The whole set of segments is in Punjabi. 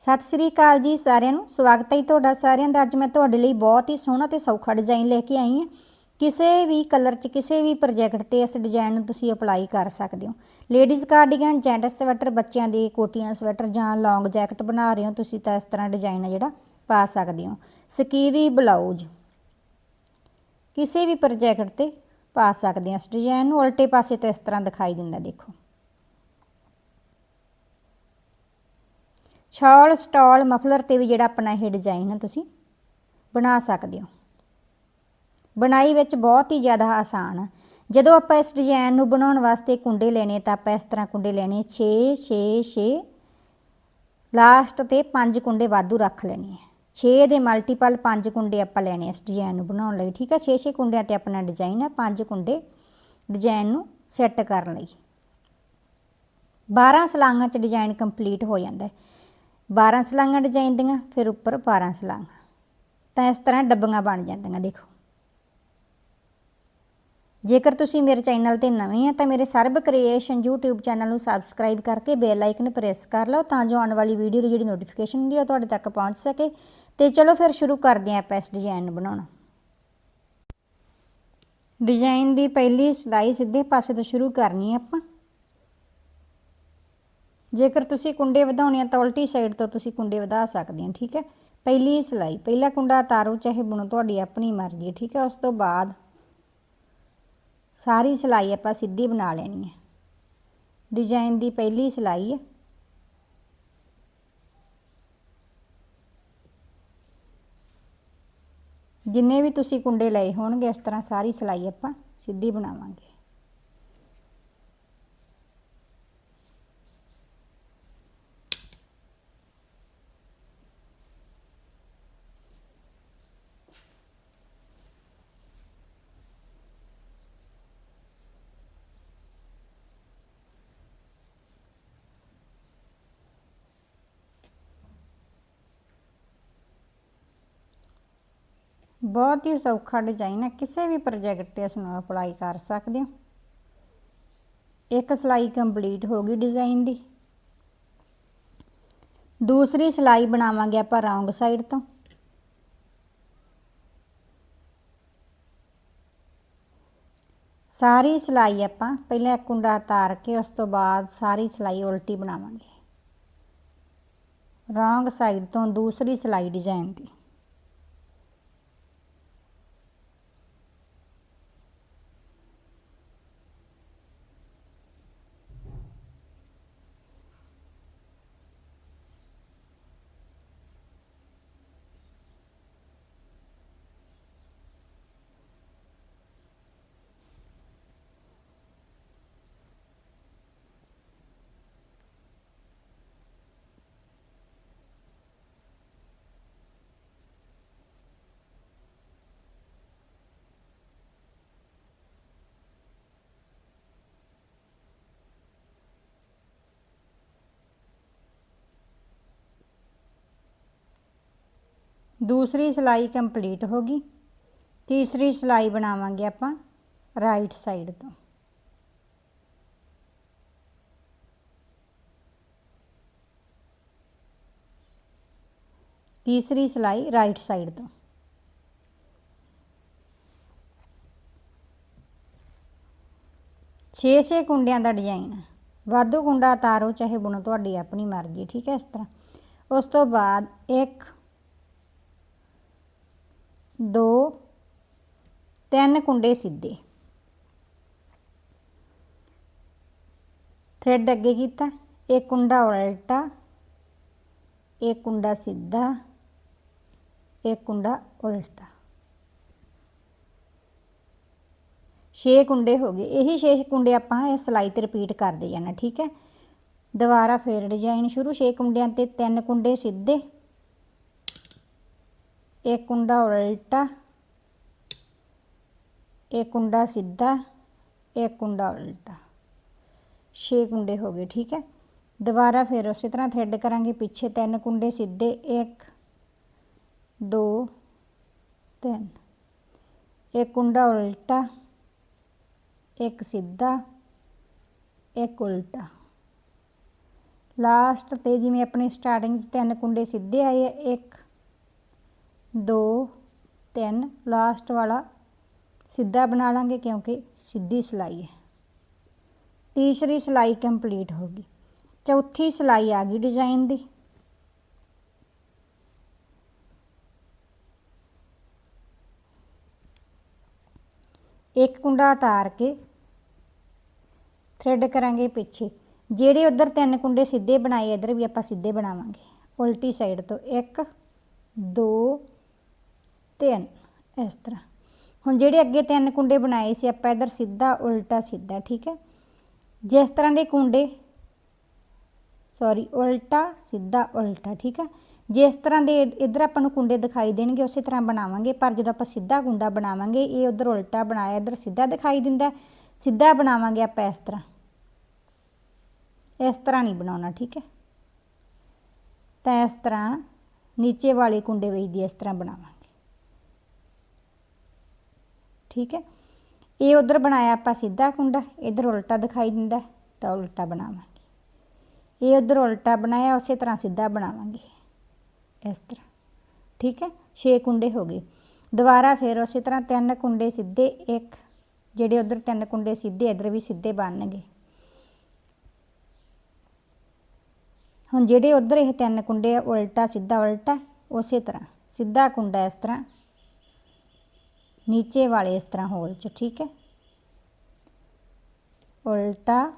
ਸਤਿ ਸ੍ਰੀ ਅਕਾਲ ਜੀ ਸਾਰਿਆਂ ਨੂੰ। ਸਵਾਗਤ ਹੈ ਜੀ ਤੁਹਾਡਾ ਸਾਰਿਆਂ ਦਾ। ਅੱਜ ਮੈਂ ਤੁਹਾਡੇ ਲਈ ਬਹੁਤ ਹੀ ਸੋਹਣਾ ਤੇ ਸੌਖਾ ਡਿਜ਼ਾਈਨ ਲੈ ਕੇ ਆਈ ਹਾਂ। ਕਿਸੇ ਵੀ ਕਲਰ 'ਚ, ਕਿਸੇ ਵੀ ਪ੍ਰੋਜੈਕਟ ਤੇ ਇਸ ਡਿਜ਼ਾਈਨ ਨੂੰ ਤੁਸੀਂ ਅਪਲਾਈ ਕਰ ਸਕਦੇ ਹੋ। ਲੇਡੀਜ਼ ਕਾਰਡੀਗਨ ਜੈਂਟਸ ਸਵੈਟਰ ਬੱਚਿਆਂ ਦੀ ਕੋਟੀਆਂ ਸਵੈਟਰ ਜਾਂ ਲੌਂਗ ਜੈਕਟ ਬਣਾ ਰਹੇ ਹੋ, ਤੁਸੀਂ ਤਾਂ ਇਸ ਤਰ੍ਹਾਂ ਡਿਜ਼ਾਈਨ ਹੈ ਜਿਹੜਾ ਪਾ ਸਕਦੇ ਹੋ। ਸਕੀਵੀ ਬਲਾਊਜ਼ ਕਿਸੇ ਵੀ ਪ੍ਰੋਜੈਕਟ ਤੇ ਪਾ ਸਕਦੇ ਹਾਂ। ਇਸ ਡਿਜ਼ਾਈਨ ਨੂੰ ਉਲਟੇ ਪਾਸੇ ਤੋਂ ਇਸ ਤਰ੍ਹਾਂ ਦਿਖਾਈ ਦਿੰਦਾ, ਦੇਖੋ। ਛਾਲ, ਸਟਾਲ, ਮਫਲਰ ਤੇ ਵੀ ਜਿਹੜਾ ਆਪਣਾ ਇਹ ਡਿਜ਼ਾਈਨ ਹੈ ਤੁਸੀਂ ਬਣਾ ਸਕਦੇ ਹੋ। ਬਣਾਈ ਵਿੱਚ ਬਹੁਤ ਹੀ ਜ਼ਿਆਦਾ ਆਸਾਨ ਆ। ਜਦੋਂ ਆਪਾਂ ਇਸ ਡਿਜ਼ਾਈਨ ਨੂੰ ਬਣਾਉਣ ਵਾਸਤੇ ਕੁੰਡੇ ਲੈਣੇ ਤਾਂ ਆਪਾਂ ਇਸ ਤਰ੍ਹਾਂ ਕੁੰਡੇ ਲੈਣੇ 6 6 6 ਲਾਸਟ ਤੇ 5 ਕੁੰਡੇ ਵਾਧੂ ਰੱਖ ਲੈਣੇ ਆ। 6 ਦੇ ਮਲਟੀਪਲ 5 ਕੁੰਡੇ ਆਪਾਂ ਲੈਣੇ ਇਸ ਡਿਜ਼ਾਈਨ ਨੂੰ ਬਣਾਉਣ ਲਈ, ਠੀਕ ਆ? 6 6 ਕੁੰਡਿਆਂ ਤੇ ਆਪਣਾ ਡਿਜ਼ਾਈਨ ਆ 5 ਕੁੰਡੇ ਡਿਜ਼ਾਈਨ ਨੂੰ ਸੈੱਟ ਕਰਨ ਲਈ। 12 ਸਲਾਂਗਾਂ 'ਚ ਡਿਜ਼ਾਈਨ ਕੰਪਲੀਟ ਹੋ ਜਾਂਦਾ। ਹੈ 12 ਸਲਾਂਗਾਂ ਡਿਜ਼ਾਈਨ ਦੀਆਂ ਫਿਰ ਉੱਪਰ 12 ਸਲਾਂਗਾਂ। ਤਾਂ ਇਸ ਤਰ੍ਹਾਂ ਡੱਬੀਆਂ ਬਣ ਜਾਂਦੀਆਂ, ਦੇਖੋ। ਜੇਕਰ ਤੁਸੀਂ ਮੇਰੇ ਚੈਨਲ ਤੇ ਨਵੇਂ ਆ, ਤਾਂ ਮੇਰੇ ਸਰਬ ਕ੍ਰੀਏਸ਼ਨ YouTube ਚੈਨਲ ਨੂੰ ਸਬਸਕ੍ਰਾਈਬ ਕਰਕੇ ਬੈਲ ਆਈਕਨ ਪ੍ਰੈਸ ਕਰ ਲਓ, ਤਾਂ ਜੋ ਆਉਣ ਵਾਲੀ ਵੀਡੀਓ ਦੀ ਜਿਹੜੀ ਨੋਟੀਫਿਕੇਸ਼ਨ ਹੁੰਦੀ ਹੈ ਉਹ ਤੁਹਾਡੇ ਤੱਕ ਪਹੁੰਚ ਸਕੇ। ਤੇ ਚਲੋ ਫਿਰ ਸ਼ੁਰੂ ਕਰਦੇ ਹਾਂ ਆਪਾਂ ਇਸ ਡਿਜ਼ਾਈਨ ਨੂੰ ਬਣਾਉਣਾ। ਡਿਜ਼ਾਈਨ ਦੀ ਪਹਿਲੀ ਸਲਾਈ ਸਿੱਧੇ ਪਾਸੇ ਤੋਂ ਸ਼ੁਰੂ ਕਰਨੀ ਹੈ ਆਪਾਂ। ਜੇਕਰ ਤੁਸੀਂ ਕੁੰਡੇ ਵਧਾਉਣੇ ਆ ਤਾਂ ਉਲਟੀ ਸਾਈਡ ਤੋਂ ਤੁਸੀਂ ਕੁੰਡੇ ਵਧਾ ਸਕਦੇ ਹੋ ਠੀਕ ਹੈ? ਪਹਿਲੀ ਸਲਾਈ, ਪਹਿਲਾ ਕੁੰਡਾ ਤਾਰੋ, ਚਾਹੇ ਬੁਣੋ, ਤੁਹਾਡੀ ਆਪਣੀ ਮਰਜ਼ੀ ਠੀਕ ਹੈ? ਉਸ ਤੋਂ ਬਾਅਦ ਸਾਰੀ ਸਲਾਈ ਆਪਾਂ ਸਿੱਧੀ ਬਣਾ ਲੈਣੀ ਹੈ ਡਿਜ਼ਾਈਨ ਦੀ ਪਹਿਲੀ ਸਲਾਈ ਹੈ ਜਿੰਨੇ ਵੀ ਤੁਸੀਂ ਕੁੰਡੇ ਲਏ ਹੋਣਗੇ, ਇਸ ਤਰ੍ਹਾਂ ਸਾਰੀ ਸਲਾਈ ਆਪਾਂ ਸਿੱਧੀ ਬਣਾਵਾਂਗੇ। ਬਹੁਤ ਹੀ ਸੌਖਾ ਡਿਜ਼ਾਈਨ ਹੈ। ਕਿਸੇ ਵੀ ਪ੍ਰੋਜੈਕਟ ਤੇ ਇਸ ਨੂੰ ਅਪਲਾਈ ਕਰ ਸਕਦੇ ਹੋ। ਇੱਕ ਸਲਾਈ ਕੰਪਲੀਟ ਹੋ ਗਈ ਡਿਜ਼ਾਈਨ ਦੀ। ਦੂਸਰੀ ਸਲਾਈ ਬਣਾਵਾਂਗੇ ਆਪਾਂ ਰੌਂਗ ਸਾਈਡ ਤੋਂ। ਸਾਰੀ ਸਲਾਈ ਆਪਾਂ ਪਹਿਲਾਂ ਇੱਕ ਕੁੰਡਾ ਤਾਰ ਕੇ ਉਸ ਤੋਂ ਬਾਅਦ ਸਾਰੀ ਸਲਾਈ ਉਲਟੀ ਬਣਾਵਾਂਗੇ। ਰੌਂਗ ਸਾਈਡ ਤੋਂ ਦੂਸਰੀ ਸਲਾਈ ਡਿਜ਼ਾਈਨ ਦੀ। दूसरी सिलाई कंप्लीट होगी। तीसरी सिलाई बनावे आप राइट साइड तो तीसरी सिलाई राइट साइड तो छे छे कुंडिया का डिज़ाइन वाधू कुंडा उतारो चाहे बुनो तो अपनी मर्ज़ी, ठीक है? इस तरह। उस तो बाद एक ਦੋ, ਤਿੰਨ ਕੁੰਡੇ ਸਿੱਧੇ। ਥਰੈਡ ਅੱਗੇ ਕੀਤਾ ਇੱਕ ਕੁੰਡਾ ਉਲਟਾ ਇੱਕ ਕੁੰਡਾ ਸਿੱਧਾ ਇੱਕ ਕੁੰਡਾ ਉਲਟਾ। 6 ਕੁੰਡੇ ਹੋ ਗਏ। ਇਹੀ 6 ਕੁੰਡੇ ਆਪਾਂ ਇਹ ਸਲਾਈ ਤੇ ਰਿਪੀਟ ਕਰਦੇ ਜਾਣਾ, ਠੀਕ ਹੈ? ਦੁਬਾਰਾ ਫੇਰ ਡਿਜ਼ਾਈਨ ਸ਼ੁਰੂ। 6 ਕੁੰਡਿਆਂ ਤੇ 3 ਕੁੰਡੇ ਸਿੱਧੇ। एक कुंडा उल्टा एक कुंडा सीधा एक कुंडा उल्टा छे कुंडे हो गए ठीक है दोबारा फिर उसी तरह थ्रेड करांगे पीछे तीन कुंडे सीधे एक दो तीन एक कुंडा उल्टा एक सीधा एक उल्टा ਲਾਸਟ ਤੇ ਜਿਵੇਂ ਆਪਣੇ ਸਟਾਰਟਿੰਗ 'ਚ ਤਿੰਨ ਕੁੰਡੇ ਸਿੱਧੇ ਆਏ ਆ 1 2 3 ਲਾਸਟ ਵਾਲਾ ਸਿੱਧਾ ਬਣਾ ਲਾਂਗੇ ਕਿਉਂਕਿ ਸਿੱਧੀ ਸਿਲਾਈ ਹੈ। ਤੀਸਰੀ ਸਿਲਾਈ ਕੰਪਲੀਟ ਹੋ ਗਈ। ਚੌਥੀ ਸਿਲਾਈ ਆ ਗਈ ਡਿਜ਼ਾਈਨ ਦੀ। ਇੱਕ ਕੁੰਡਾ ਉਤਾਰ ਕੇ ਥ੍ਰੈਡ ਕਰਾਂਗੇ ਪਿੱਛੇ। ਜਿਹੜੇ ਉਧਰ ਤਿੰਨ ਕੁੰਡੇ ਸਿੱਧੇ ਬਣਾਏ, ਇਧਰ ਵੀ ਆਪਾਂ ਸਿੱਧੇ ਬਣਾਵਾਂਗੇ। ਉਲਟੀ ਸਾਈਡ ਤੋਂ 1 2 3 ਇਸ ਤਰ੍ਹਾਂ। ਹੁਣ ਜਿਹੜੇ ਅੱਗੇ ਤਿੰਨ ਕੁੰਡੇ ਬਣਾਏ ਸੀ, ਆਪਾਂ ਇਧਰ ਸਿੱਧਾ, ਉਲਟਾ, ਸਿੱਧਾ, ਠੀਕ ਹੈ? ਜਿਸ ਤਰ੍ਹਾਂ ਦੇ ਕੁੰਡੇ ਸੌਰੀ ਉਲਟਾ, ਸਿੱਧਾ, ਉਲਟਾ, ਠੀਕ ਹੈ? ਜਿਸ ਤਰ੍ਹਾਂ ਦੇ ਇਧਰ ਆਪਾਂ ਨੂੰ ਕੁੰਡੇ ਦਿਖਾਈ ਦੇਣਗੇ, ਉਸੇ ਤਰ੍ਹਾਂ ਬਣਾਵਾਂਗੇ, ਪਰ ਜਦੋਂ ਆਪਾਂ ਸਿੱਧਾ ਕੁੰਡਾ ਬਣਾਵਾਂਗੇ, ਇਹ ਉਧਰ ਉਲਟਾ ਬਣਾਇਆ, ਇਧਰ ਸਿੱਧਾ ਦਿਖਾਈ ਦਿੰਦਾ ਸਿੱਧਾ ਬਣਾਵਾਂਗੇ ਆਪਾਂ ਇਸ ਤਰ੍ਹਾਂ। ਇਸ ਤਰ੍ਹਾਂ ਨਹੀਂ ਬਣਾਉਣਾ, ਠੀਕ ਹੈ? ਤਾਂ ਇਸ ਤਰ੍ਹਾਂ ਨੀਚੇ ਵਾਲੇ ਕੁੰਡੇ ਵਿੱਚ ਦੀ ਇਸ ਤਰ੍ਹਾਂ ਬਣਾਵਾਂਗੇ। ਠੀਕ ਹੈ। ਇਹ ਉਧਰ ਬਣਾਇਆ ਆਪਾਂ ਸਿੱਧਾ ਕੁੰਡਾ, ਇਧਰ ਉਲਟਾ ਦਿਖਾਈ ਦਿੰਦਾ, ਤਾਂ ਉਲਟਾ ਬਣਾਵਾਂਗੇ। ਇਹ ਉਧਰ ਉਲਟਾ ਬਣਾਇਆ, ਉਸੇ ਤਰ੍ਹਾਂ ਸਿੱਧਾ ਬਣਾਵਾਂਗੇ। ਇਸ ਤਰ੍ਹਾਂ, ਠੀਕ ਹੈ 6 ਕੁੰਡੇ ਹੋ ਗਏ। ਦੁਬਾਰਾ ਫਿਰ ਉਸੇ ਤਰ੍ਹਾਂ ਤਿੰਨ ਕੁੰਡੇ ਸਿੱਧੇ, ਇੱਕ ਜਿਹੜੇ ਉਧਰ ਤਿੰਨ ਕੁੰਡੇ ਸਿੱਧੇ, ਇਧਰ ਵੀ ਸਿੱਧੇ ਬਣਨਗੇ। ਹੁਣ ਜਿਹੜੇ ਉਧਰ ਇਹ ਤਿੰਨ ਕੁੰਡੇ ਆ, ਉਲਟਾ, ਸਿੱਧਾ, ਉਲਟਾ, ਉਸੇ ਤਰ੍ਹਾਂ, ਸਿੱਧਾ ਕੁੰਡਾ ਇਸ ਤਰ੍ਹਾਂ। ਨੀਚੇ ਵਾਲੇ ਇਸ ਤਰ੍ਹਾਂ ਹੋਲ ਚ, ਠੀਕ ਹੈ? ਉਲਟਾ,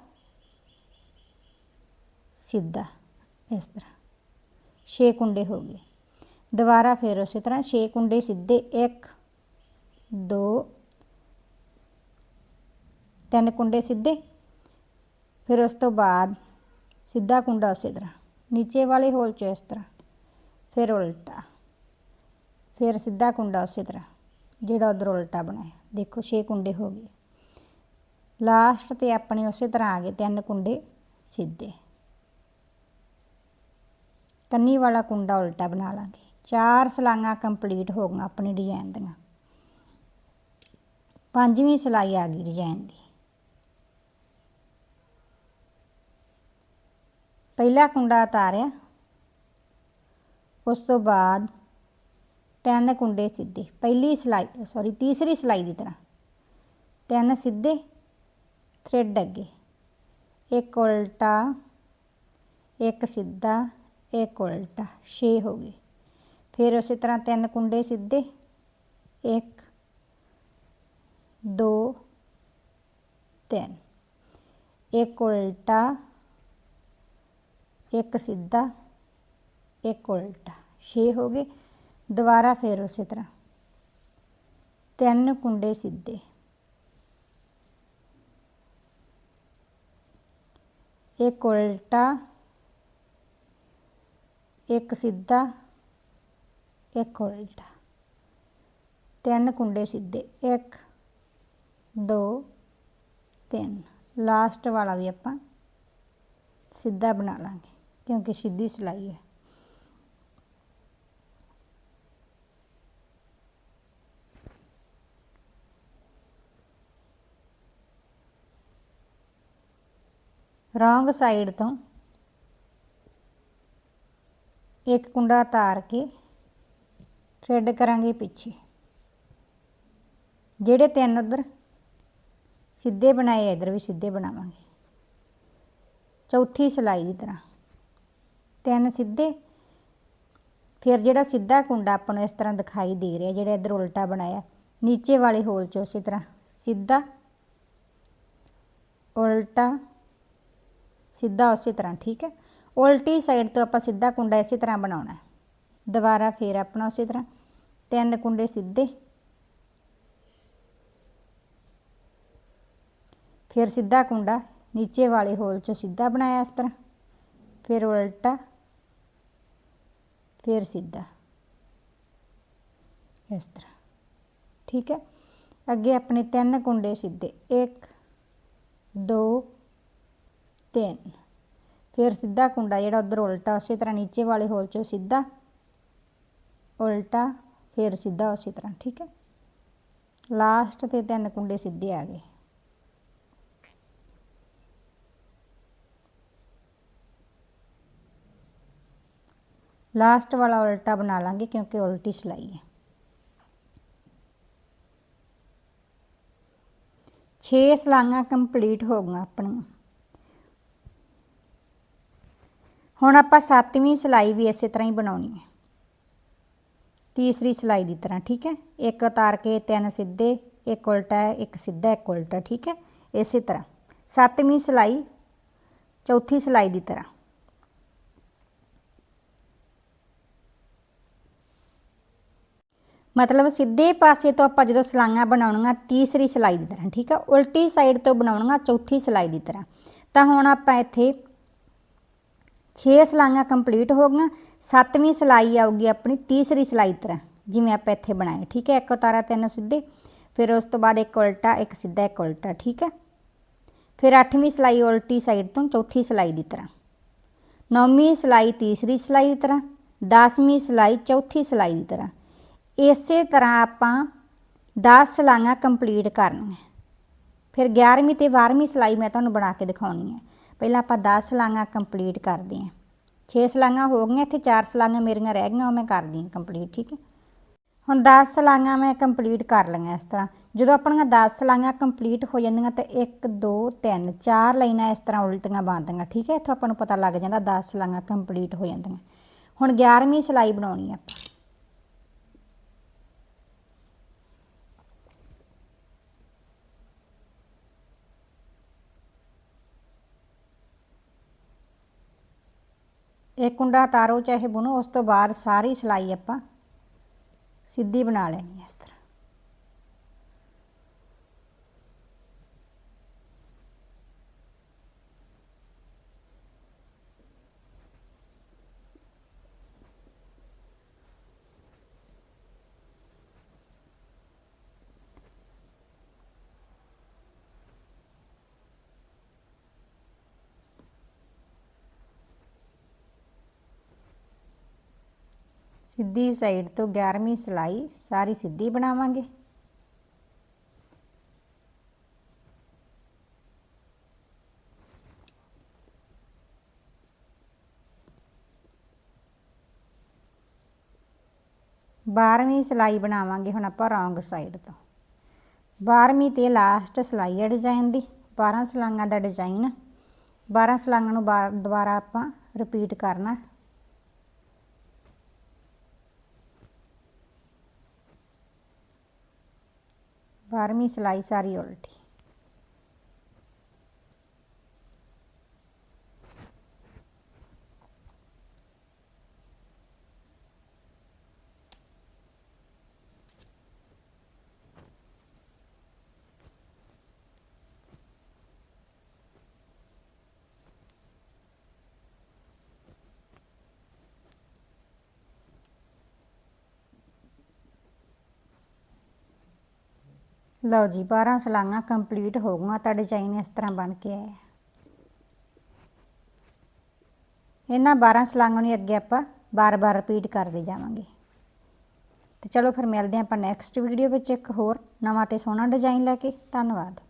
ਸਿੱਧਾ, ਇਸ ਤਰ੍ਹਾਂ। 6 ਕੁੰਡੇ ਹੋ ਗਏ। ਦੁਬਾਰਾ ਫਿਰ ਉਸੇ ਤਰ੍ਹਾਂ 6 ਕੁੰਡੇ ਸਿੱਧੇ। 1 2 ਤਿੰਨ ਕੁੰਡੇ ਸਿੱਧੇ। ਫਿਰ ਉਸ ਤੋਂ ਬਾਅਦ ਸਿੱਧਾ ਕੁੰਡਾ ਉਸੇ ਤਰ੍ਹਾਂ। ਨੀਚੇ ਵਾਲੇ ਹੋਲ ਚ ਇਸ ਤਰ੍ਹਾਂ। ਫਿਰ ਉਲਟਾ। ਫਿਰ ਸਿੱਧਾ ਕੁੰਡਾ ਉਸੇ ਤਰ੍ਹਾਂ। ਜਿਹੜਾ ਉਧਰ ਉਲਟਾ ਬਣਾਇਆ। ਦੇਖੋ 6 ਕੁੰਡੇ ਹੋ ਗਏ। ਲਾਸਟ ਤੇ ਆਪਣੇ ਉਸੇ ਤਰ੍ਹਾਂ ਆ ਗਏ, ਤਿੰਨ ਕੁੰਡੇ ਸਿੱਧੇ। ਕੰਨੀ ਵਾਲਾ ਕੁੰਡਾ ਉਲਟਾ ਬਣਾ ਲਾਂਗੇ। ਚਾਰ ਸਲਾਈਆਂ ਕੰਪਲੀਟ ਹੋ ਗਈਆਂ ਆਪਣੀ ਡਿਜ਼ਾਈਨ ਦੀਆਂ। ਪੰਜਵੀਂ ਸਲਾਈ ਆ ਗਈ ਡਿਜ਼ਾਈਨ ਦੀ। ਪਹਿਲਾ ਕੁੰਡਾ ਉਤਾਰਿਆ। ਉਸ ਤੋਂ ਬਾਅਦ ਤਿੰਨ ਕੁੰਡੇ ਸਿੱਧੇ, ਪਹਿਲੀ ਸਿਲਾਈ ਸੌਰੀ ਤੀਸਰੀ ਸਿਲਾਈ ਦੀ ਤਰ੍ਹਾਂ। ਤਿੰਨ ਸਿੱਧੇ ਥ੍ਰੈਡ ਅੱਗੇ। ਇੱਕ ਉਲਟਾ, ਇੱਕ ਸਿੱਧਾ, ਇੱਕ ਉਲਟਾ 6 ਹੋ ਗਏ। ਫਿਰ ਉਸੇ ਤਰ੍ਹਾਂ ਤਿੰਨ ਕੁੰਡੇ ਸਿੱਧੇ 1 2 3 ਇੱਕ ਉਲਟਾ, ਇੱਕ ਸਿੱਧਾ, ਇੱਕ ਉਲਟਾ 6 ਹੋ ਗਏ। ਦੁਬਾਰਾ ਫਿਰ ਉਸੇ ਤਰ੍ਹਾਂ। ਤਿੰਨ ਕੁੰਡੇ ਸਿੱਧੇ। ਇੱਕ ਉਲਟਾ, ਇੱਕ ਸਿੱਧਾ, ਇੱਕ ਉਲਟਾ। ਤਿੰਨ ਕੁੰਡੇ ਸਿੱਧੇ। 1 2 3 ਲਾਸਟ ਵਾਲਾ ਵੀ ਆਪਾਂ ਸਿੱਧਾ ਬਣਾ ਲਾਂਗੇ, ਕਿਉਂਕਿ ਸਿੱਧੀ ਸਿਲਾਈ ਹੈ। ਰੋਂਗ ਸਾਈਡ ਤੋਂ ਇੱਕ ਕੁੰਡਾ ਤਾਰ ਕੇ ਥ੍ਰੈਡ ਕਰਾਂਗੇ ਪਿੱਛੇ। ਜਿਹੜੇ ਤਿੰਨ ਉਧਰ ਸਿੱਧੇ ਬਣਾਏ ਇਧਰ ਵੀ ਸਿੱਧੇ ਬਣਾਵਾਂਗੇ। ਚੌਥੀ ਸਿਲਾਈ ਦੀ ਤਰ੍ਹਾਂ। ਤਿੰਨ ਸਿੱਧੇ, ਫਿਰ ਜਿਹੜਾ ਸਿੱਧਾ ਕੁੰਡਾ ਆਪਾਂ ਨੂੰ ਇਸ ਤਰ੍ਹਾਂ ਦਿਖਾਈ ਦੇ ਰਿਹਾ, ਜਿਹੜਾ ਇਧਰ ਉਲਟਾ ਬਣਾਇਆ, ਨੀਚੇ ਵਾਲੇ ਹੋਲ 'ਚ ਉਸੇ ਤਰ੍ਹਾਂ। ਸਿੱਧਾ, ਉਲਟਾ ਸਿੱਧਾ ਉਸੇ ਤਰ੍ਹਾਂ, ਠੀਕ ਹੈ? ਉਲਟੀ ਸਾਈਡ ਤੋਂ ਆਪਾਂ ਸਿੱਧਾ ਕੁੰਡਾ ਇਸੇ ਤਰ੍ਹਾਂ ਬਣਾਉਣਾ ਹੈ। ਦੁਬਾਰਾ ਫੇਰ ਆਪਣਾ ਉਸੇ ਤਰ੍ਹਾਂ। ਤਿੰਨ ਕੁੰਡੇ ਸਿੱਧੇ। ਫਿਰ ਸਿੱਧਾ ਕੁੰਡਾ ਨੀਚੇ ਵਾਲੇ ਹੋਲ ਚੋਂ ਸਿੱਧਾ ਬਣਾਇਆ ਇਸ ਤਰ੍ਹਾਂ। ਫਿਰ ਉਲਟਾ। ਫਿਰ ਸਿੱਧਾ। ਇਸ ਤਰ੍ਹਾਂ। ਠੀਕ ਹੈ? ਅੱਗੇ ਆਪਣੇ ਤਿੰਨ ਕੁੰਡੇ ਸਿੱਧੇ। 1 2 3 ਫਿਰ ਸਿੱਧਾ ਕੁੰਡਾ ਜਿਹੜਾ ਉਧਰ ਉਲਟਾ, ਉਸੇ ਤਰ੍ਹਾਂ ਨੀਚੇ ਵਾਲੇ ਹੋਲ ਚੋਂ ਸਿੱਧਾ ਉਲਟਾ, ਫਿਰ ਸਿੱਧਾ ਉਸੇ ਤਰ੍ਹਾਂ, ਠੀਕ ਹੈ? ਲਾਸਟ ਤੇ ਤਿੰਨ ਕੁੰਡੇ ਸਿੱਧੇ ਆ ਗਏ। ਲਾਸਟ ਵਾਲਾ ਉਲਟਾ ਬਣਾ ਲਾਂਗੇ ਕਿਉਂਕਿ ਉਲਟੀ ਸਿਲਾਈ ਹੈ। 6 ਸਲਾਈਆਂ ਕੰਪਲੀਟ ਹੋ ਗਈਆਂ ਆਪਣੀਆਂ। ਹੁਣ ਆਪਾਂ ਸੱਤਵੀਂ ਸਿਲਾਈ ਵੀ ਇਸੇ ਤਰ੍ਹਾਂ ਹੀ ਬਣਾਉਣੀ ਹੈ। ਤੀਸਰੀ ਸਿਲਾਈ ਦੀ ਤਰ੍ਹਾਂ, ਠੀਕ ਹੈ? ਇੱਕ ਉਤਾਰ ਕੇ ਤਿੰਨ ਸਿੱਧੇ, ਇੱਕ ਉਲਟਾ ਇੱਕ ਸਿੱਧਾ, ਇੱਕ ਉਲਟਾ, ਠੀਕ ਹੈ? ਇਸੇ ਤਰ੍ਹਾਂ। ਸੱਤਵੀਂ ਸਿਲਾਈ, ਚੌਥੀ ਸਿਲਾਈ ਦੀ ਤਰ੍ਹਾਂ। ਮਤਲਬ ਸਿੱਧੇ ਪਾਸੇ ਤੋਂ ਆਪਾਂ ਜਦੋਂ ਸਲਾਈਆਂ ਬਣਾਉਣੀਆਂ, ਤੀਸਰੀ ਸਿਲਾਈ ਦੀ ਤਰ੍ਹਾਂ, ਠੀਕ ਆ ਉਲਟੀ ਸਾਈਡ ਤੋਂ ਬਣਾਉਣੀਆਂ, ਚੌਥੀ ਸਿਲਾਈ ਦੀ ਤਰ੍ਹਾਂ। ਤਾਂ ਹੁਣ ਆਪਾਂ ਇੱਥੇ 6 ਸਲਾਈਆਂ ਕੰਪਲੀਟ ਹੋ ਗਈਆਂ, ਸੱਤਵੀਂ ਸਿਲਾਈ ਆਊਗੀ ਆਪਣੀ, ਤੀਸਰੀ ਸਿਲਾਈ ਦੀ ਤਰ੍ਹਾਂ, ਜਿਵੇਂ ਆਪਾਂ ਇੱਥੇ ਬਣਾਏ, ਠੀਕ ਹੈ? ਇੱਕ ਉਤਾਰਾ ਤਿੰਨ ਸਿੱਧੇ, ਫਿਰ ਉਸ ਤੋਂ ਬਾਅਦ ਇੱਕ ਉਲਟਾ, ਇੱਕ ਸਿੱਧਾ, ਇੱਕ ਉਲਟਾ, ਠੀਕ ਹੈ? ਫਿਰ ਅੱਠਵੀਂ ਸਿਲਾਈ ਉਲਟੀ ਸਾਈਡ ਤੋਂ ਚੌਥੀ ਸਿਲਾਈ ਦੀ ਤਰ੍ਹਾਂ, ਨੌਵੀਂ ਸਿਲਾਈ ਤੀਸਰੀ ਸਿਲਾਈ ਦੀ ਤਰ੍ਹਾਂ, ਦਸਵੀਂ ਸਿਲਾਈ ਚੌਥੀ ਸਿਲਾਈ ਦੀ ਤਰ੍ਹਾਂ, ਇਸੇ ਤਰ੍ਹਾਂ ਆਪਾਂ 10 ਸਲਾਈਆਂ ਕੰਪਲੀਟ ਕਰਨੀਆਂ। ਫਿਰ 11ਵੀਂ ਤੇ 12ਵੀਂ ਸਿਲਾਈ ਮੈਂ ਤੁਹਾਨੂੰ ਬਣਾ ਕੇ ਦਿਖਾਉਣੀ ਹੈ। ਪਹਿਲਾਂ ਆਪਾਂ 10 ਸਲਾਈਆਂ ਕੰਪਲੀਟ ਕਰਦੇ ਹਾਂ। 6 ਸਲਾਈਆਂ ਹੋ ਗਈਆਂ, ਇੱਥੇ 4 ਸਲਾਈਆਂ ਮੇਰੀਆਂ ਰਹਿ ਗਈਆਂ, ਉਹ ਮੈਂ ਕਰਦੀ ਹਾਂ ਕੰਪਲੀਟ ਠੀਕ ਹੈ? ਹੁਣ 10 ਸਲਾਈਆਂ ਮੈਂ ਕੰਪਲੀਟ ਕਰ ਲਈਆਂ ਇਸ ਤਰ੍ਹਾਂ। ਜਦੋਂ ਆਪਣੀਆਂ 10 ਸਲਾਈਆਂ ਕੰਪਲੀਟ ਹੋ ਜਾਂਦੀਆਂ ਤਾਂ 1 2 3 4 ਲਾਈਨਾਂ ਇਸ ਤਰ੍ਹਾਂ ਉਲਟੀਆਂ ਬਣਦੀਆਂ ਠੀਕ ਹੈ? ਇੱਥੋਂ ਆਪਾਂ ਨੂੰ ਪਤਾ ਲੱਗ ਜਾਂਦਾ 10 ਸਲਾਈਆਂ ਕੰਪਲੀਟ ਹੋ ਜਾਂਦੀਆਂ। ਹੁਣ 11ਵੀਂ ਸਿਲਾਈ ਬਣਾਉਣੀ ਆਪਾਂ। ਇਹ ਕੁੰਡਾ ਤਾਰੋ ਚਾਹੇ ਬੁਣੋ, ਉਸ ਤੋਂ ਬਾਅਦ ਸਾਰੀ ਸਿਲਾਈ ਆਪਾਂ ਸਿੱਧੀ ਬਣਾ ਲੈਣੀ ਇਸ ਤਰ੍ਹਾਂ। ਸਿੱਧੀ ਸਾਈਡ ਤੋਂ 11ਵੀਂ ਸਿਲਾਈ ਸਾਰੀ ਸਿੱਧੀ ਬਣਾਵਾਂਗੇ। ਬਾਰਵੀਂ ਸਿਲਾਈ ਬਣਾਵਾਂਗੇ ਹੁਣ ਆਪਾਂ ਰੌਂਗ ਸਾਈਡ ਤੋਂ। ਬਾਰਵੀਂ ਤੇ ਲਾਸਟ ਸਿਲਾਈ ਹੈ ਡਿਜ਼ਾਈਨ ਦੀ 12 ਸਲਾਈਆਂ ਦਾ ਡਿਜ਼ਾਈਨ 12 ਸਲਾਈਆਂ ਨੂੰ ਬਾਰ- ਦੁਬਾਰਾ ਆਪਾਂ ਰਿਪੀਟ ਕਰਨਾ। ਬਾਰਵੀਂ ਸਿਲਾਈ ਸਾਰੀ ਉਲਟੀ। ਲਓ ਜੀ 12 ਸਲਾਈਆਂ ਕੰਪਲੀਟ ਹੋ ਗਈਆਂ ਤਾਂ ਡਿਜ਼ਾਈਨ ਇਸ ਤਰ੍ਹਾਂ ਬਣ ਕੇ ਆਇਆ ਇਹਨਾਂ 12 ਸਲਾਈਆਂ ਨੂੰ ਅੱਗੇ ਆਪਾਂ ਬਾਰ-ਬਾਰ ਰਿਪੀਟ ਕਰਦੇ ਜਾਵਾਂਗੇ। ਤੇ ਚਲੋ ਫਿਰ ਮਿਲਦੇ ਹਾਂ ਆਪਾਂ ਨੈਕਸਟ ਵੀਡੀਓ ਵਿੱਚ ਇੱਕ ਹੋਰ ਨਵਾਂ ਤੇ ਸੋਹਣਾ ਡਿਜ਼ਾਈਨ ਲੈ ਕੇ। ਧੰਨਵਾਦ।